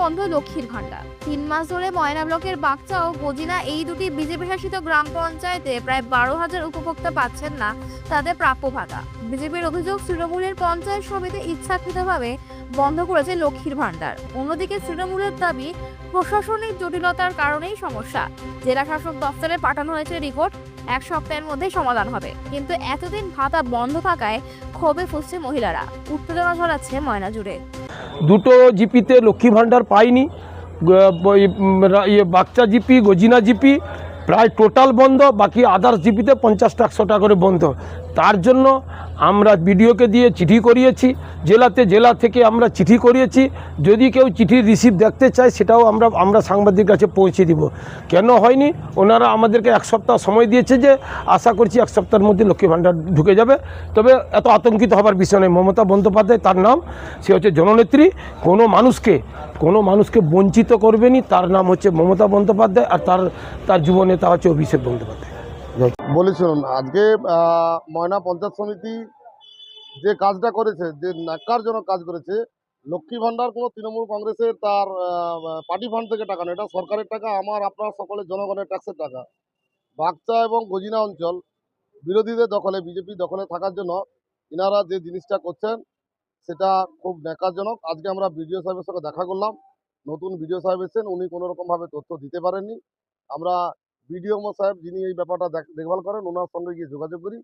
বন্ধ লক্ষ্মীর ভাণ্ডার। তিন মাস ধরে ময়না ব্লকের বাগচা ও গজিনা এই দুটি বিজেপি শাসিত গ্রাম পঞ্চায়েতে প্রায় বারো হাজার উপভোক্তা পাচ্ছেন না তাদের প্রাপ্য ভাতা। বিজেপির অভিযোগ, তৃণমূলের পঞ্চায়েত সমিতি ইচ্ছাকৃতভাবে বন্ধ করেছে লক্ষ্মীর ভাণ্ডার। অন্যদিকে তৃণমূলের দাবি, প্রশাসনিক জটিলতার কারণেই সমস্যা। জেলা শাসক দপ্তরে পাঠানো হয়েছে রিপোর্ট, এক সপ্তাহের মধ্যে সমাধান হবে। কিন্তু এতদিন ভাতা বন্ধ থাকায় ক্ষোভে ফুসছে মহিলারা। উত্তেজনা ছড়াচ্ছে ময়না জুড়ে। দুটো জিপিতে লক্ষ্মী ভাণ্ডার পাইনি ইয়ে বাচ্চা জিপি, গজিনা জিপি, প্রায় টোটাল বন্ধ, বাকি আদার্স জিপিতে পঞ্চাশটা একশো টাকা করে বন্ধ। তার জন্য আমরা বিডিওকে দিয়ে চিঠি করিয়েছি, জেলাতে জেলা থেকে আমরা চিঠি করিয়েছি। যদি কেউ চিঠির রিসিভ দেখতে চায়, সেটাও আমরা আমরা সাংবাদিক কাছে পৌঁছে দিব। কেন হয়নি? ওনারা আমাদেরকে এক সপ্তাহ সময় দিয়েছে যে, আশা করছি এক সপ্তাহের মধ্যে লক্ষ্মী ভাণ্ডার ঢুকে যাবে। তবে এত আতঙ্কিত হবার বিষয় নেই মমতা বন্দ্যোপাধ্যায় তার নাম, সে হচ্ছে জননেত্রী। কোনো মানুষকে কোনো মানুষকে বঞ্চিত করবেনি তার নাম হচ্ছে মমতা বন্দ্যোপাধ্যায় আর তার তার যুবনেতা হচ্ছে অভিষেক বন্দ্যোপাধ্যায়। বলেছিলেন, আজকে ময়না পঞ্চায়েত সমিতি যে কাজটা করেছে, যে ন্যাক্কারজনক কাজ করেছে, লক্ষ্মী ভাণ্ডার কোনো তৃণমূল কংগ্রেসের তার পার্টি ফান্ড থেকে টাকা না এটা সরকারের টাকা, আমার, আপনার সকলের জনগণের ট্যাক্সের টাকা। বাগচা এবং গজিনা অঞ্চল বিরোধীদের দখলে, বিজেপি দখলে থাকার জন্য ইনারা যে জিনিসটা করছেন, সেটা খুব ন্যাকারজনক আজকে আমরা বিডিও সাহেবের সঙ্গে দেখা করলাম, নতুন বিডিও সাহেব এসেছেন, উনি কোনো রকমভাবে তথ্য দিতে পারেননি। আমরা বিডিও সাহেব যিনি এই ব্যাপারটা দেখ- দেখভাল করেন, ওনার সঙ্গে গিয়ে যোগাযোগ করি।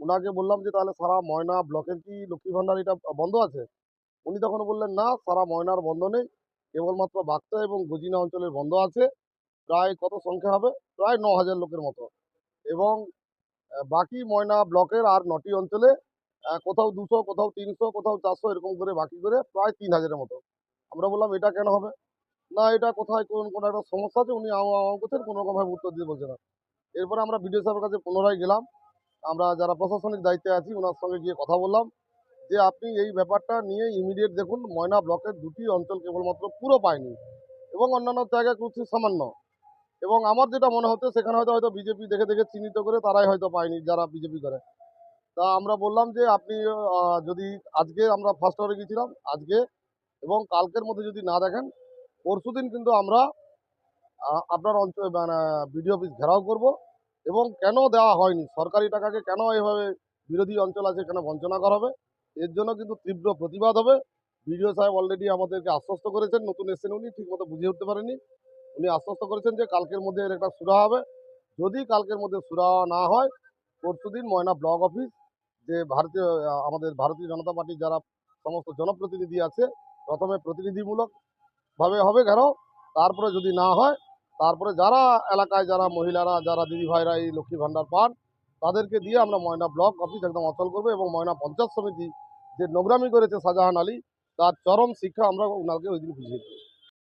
ওনাকে বললাম যে, তাহলে সারা ময়না ব্লকের কি লক্ষ্মী ভাণ্ডার এটা বন্ধ আছে? উনি তখন বললেন, না, সারা ময়নার বন্ধ নেই। কেবলমাত্র বাক্তা এবং গজিনা অঞ্চলের বন্ধ আছে। প্রায় কত সংখ্যা হবে? প্রায় ন হাজার লোকের মতো। এবং বাকি ময়না ব্লকের আর নটি অঞ্চলে কোথাও দুশো, কোথাও তিনশো, কোথাও চারশো এরকম করে বাকি করে প্রায় তিন হাজারের মতো। আমরা বললাম, এটা কেন হবে? না, এটা কোথায়, কোন, কোনো একটা সমস্যা আছে, উনি করছেন, কোনো রকমভাবে উত্তর দিয়ে বলছে না। এরপরে আমরা বিডিও সাহেবের কাছে পুনরায় গেলাম। আমরা যারা প্রশাসনিক দায়িত্বে আছি ওনার সঙ্গে গিয়ে কথা বললাম যে, আপনি এই ব্যাপারটা নিয়ে ইমিডিয়েট দেখুন, ময়না ব্লকের দুটি অঞ্চল কেবলমাত্র পুরো পায়নি এবং অন্যান্য জায়গায় খুব সামান্য। এবং আমার যেটা মনে হচ্ছে, সেখানে হয়তো হয়তো বিজেপি দেখে দেখে চিহ্নিত করে তারাই হয়তো পায়নি, যারা বিজেপি করে। তা আমরা বললাম যে, আপনি যদি আজকে আমরা ফার্স্ট আওয়ারে গিয়েছিলাম, আজকে এবং কালকের মধ্যে যদি না দেখেন পরশুদিন কিন্তু আমরা আপনার অঞ্চল মানে বিডিও অফিস ঘেরাও করব এবং কেন দেওয়া হয়নি? সরকারি টাকাকে কেন এভাবে বিরোধী অঞ্চল আছে কেন বঞ্চনা করা হবে? এর জন্য কিন্তু তীব্র প্রতিবাদ হবে। বিডিও সাহেব অলরেডি আমাদেরকে আশ্বস্ত করেছেন, নতুন এসেছেন, উনি ঠিকমতো বুঝে উঠতে পারেননি। উনি আশ্বস্ত করেছেন যে কালকের মধ্যে এর একটা সুরা হবে। যদি কালকের মধ্যে সুরা না হয়, পরশুদিন ময়না ব্লক অফিস, যে ভারতীয় আমাদের ভারতীয় জনতা পার্টির যারা সমস্ত জনপ্রতিনিধি আছে, প্রথমে প্রতিনিধিমূলক ভাবে হবে কেন তারপরে যদি না হয়, তারপরে যারা এলাকায় যারা মহিলারা, যারা দিদি ভাইরা এই লক্ষ্মী ভাণ্ডার পান, তাদেরকে দিয়ে আমরা ময়না ব্লক অফিস একদম অচল করব এবং ময়না পঞ্চায়েত সমিতি যে নোংরামি করেছে শাহজাহান আলী, তার চরম শিক্ষা আমরা ওনাকে ওই দিন বুঝিয়ে দেবো।